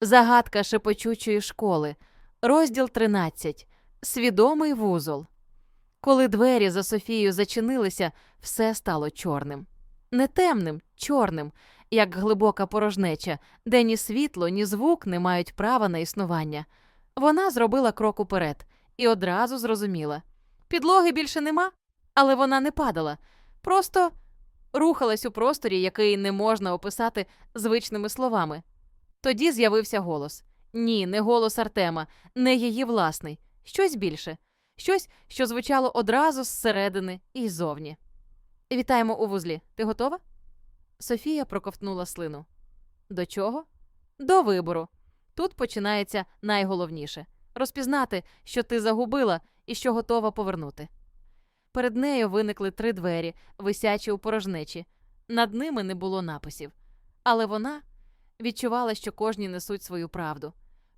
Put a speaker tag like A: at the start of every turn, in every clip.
A: Загадка шепочучої школи. Розділ 13. Свідомий вузол. Коли двері за Софією зачинилися, все стало чорним. Не темним, чорним, як глибока порожнеча, де ні світло, ні звук не мають права на існування. Вона зробила крок уперед і одразу зрозуміла. Підлоги більше нема, але вона не падала, просто рухалась у просторі, який не можна описати звичними словами. Тоді з'явився голос. Ні, не голос Артема, не її власний, щось більше, щось, що звучало одразу зсередини і ззовні. Вітаємо у вузлі. Ти готова? Софія проковтнула слину. До чого? До вибору. Тут починається найголовніше розпізнати, що ти загубила і що готова повернути. Перед нею виникли три двері, висячі у порожнечі. Над ними не було написів. Але вона відчувала, що кожні несуть свою правду.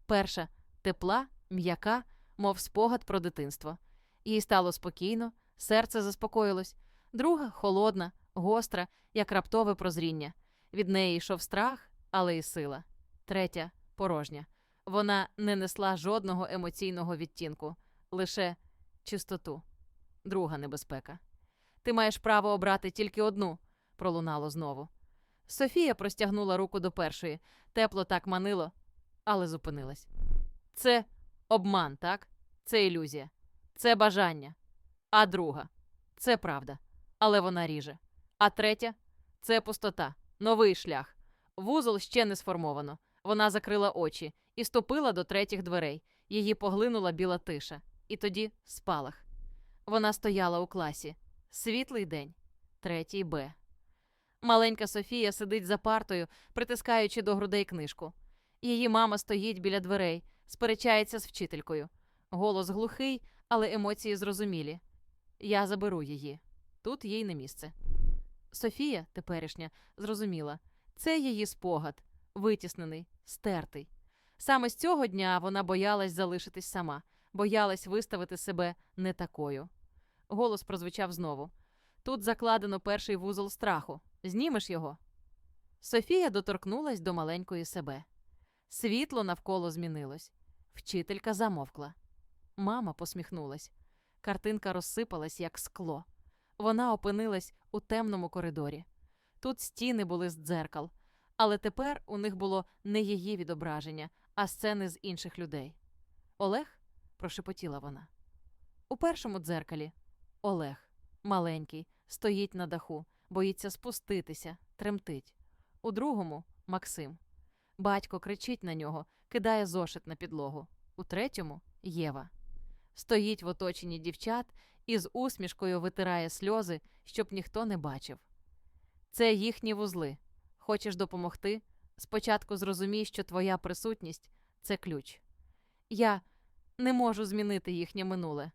A: Перша тепла, м'яка, мов спогад про дитинство. Їй стало спокійно, серце заспокоїлось. Друга холодна, гостра, як раптове прозріння. Від неї йшов страх, але й сила. Третя порожня. Вона не несла жодного емоційного відтінку, лише чистоту. Друга небезпека. Ти маєш право обрати тільки одну, пролунало знову. Софія простягнула руку до першої, тепло так манило, але зупинилась. Це обман, так? Це ілюзія, це бажання. А друга це правда, але вона ріже. А третя це пустота, новий шлях. Вузол ще не сформовано. Вона закрила очі і ступила до третіх дверей. Її поглинула біла тиша. І тоді спалах. Вона стояла у класі. Світлий день, третій Б. Маленька Софія сидить за партою, притискаючи до грудей книжку. Її мама стоїть біля дверей, сперечається з вчителькою. Голос глухий, але емоції зрозумілі. Я заберу її. Тут їй не місце. Софія, теперішня, зрозуміла це її спогад, витіснений, стертий. Саме з цього дня вона боялась залишитись сама, боялась виставити себе не такою. Голос прозвучав знову. Тут закладено перший вузол страху. Знімеш його? Софія доторкнулась до маленької себе. Світло навколо змінилось. Вчителька замовкла. Мама посміхнулась. Картинка розсипалась, як скло. Вона опинилась у темному коридорі. Тут стіни були з дзеркал, але тепер у них було не її відображення, а сцени з інших людей. Олег? прошепотіла вона. У першому дзеркалі Олег, маленький, стоїть на даху, боїться спуститися, тремтить. У другому Максим. Батько кричить на нього, кидає зошит на підлогу. У третьому Єва. Стоїть в оточенні дівчат і з усмішкою витирає сльози, щоб ніхто не бачив. Це їхні вузли. Хочеш допомогти? Спочатку зрозумій, що твоя присутність це ключ. Я не можу змінити їхнє минуле,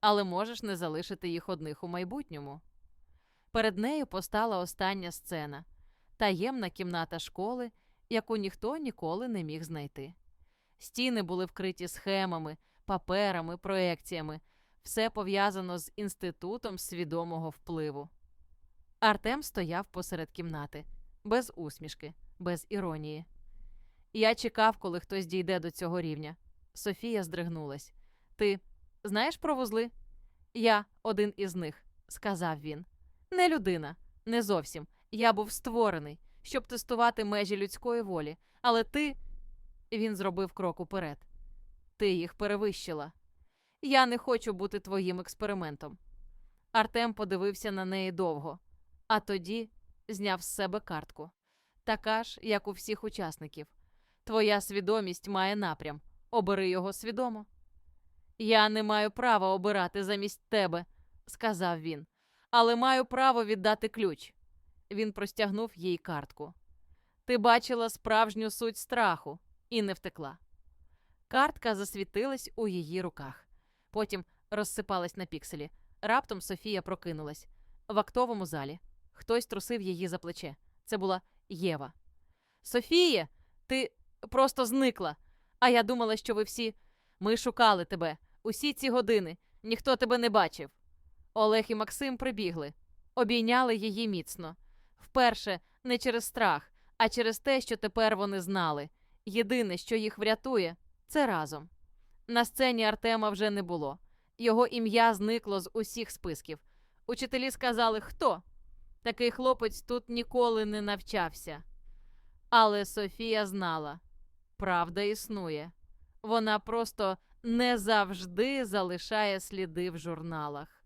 A: але можеш не залишити їх одних у майбутньому. Перед нею постала остання сцена таємна кімната школи, яку ніхто ніколи не міг знайти. Стіни були вкриті схемами, паперами, проекціями, все пов'язано з інститутом свідомого впливу. Артем стояв посеред кімнати, без усмішки, без іронії. Я чекав, коли хтось дійде до цього рівня. Софія здригнулась. Ти знаєш про вузли? Я один із них, сказав він. Не людина, не зовсім. Я був створений, щоб тестувати межі людської волі, але ти. Він зробив крок уперед. Ти їх перевищила. Я не хочу бути твоїм експериментом. Артем подивився на неї довго, а тоді зняв з себе картку. Така ж, як у всіх учасників. Твоя свідомість має напрям. Обери його свідомо. Я не маю права обирати замість тебе, сказав він, але маю право віддати ключ. Він простягнув їй картку. Ти бачила справжню суть страху і не втекла. Картка засвітилась у її руках. Потім розсипалась на пікселі. Раптом Софія прокинулась в актовому залі. Хтось трусив її за плече. Це була Єва. Софіє, ти просто зникла. А я думала, що ви всі. Ми шукали тебе. Усі ці години. Ніхто тебе не бачив. Олег і Максим прибігли, обійняли її міцно. Вперше не через страх, а через те, що тепер вони знали. Єдине, що їх врятує, це разом. На сцені Артема вже не було. Його ім'я зникло з усіх списків. Учителі сказали, хто? Такий хлопець тут ніколи не навчався. Але Софія знала, правда існує. Вона просто не завжди залишає сліди в журналах.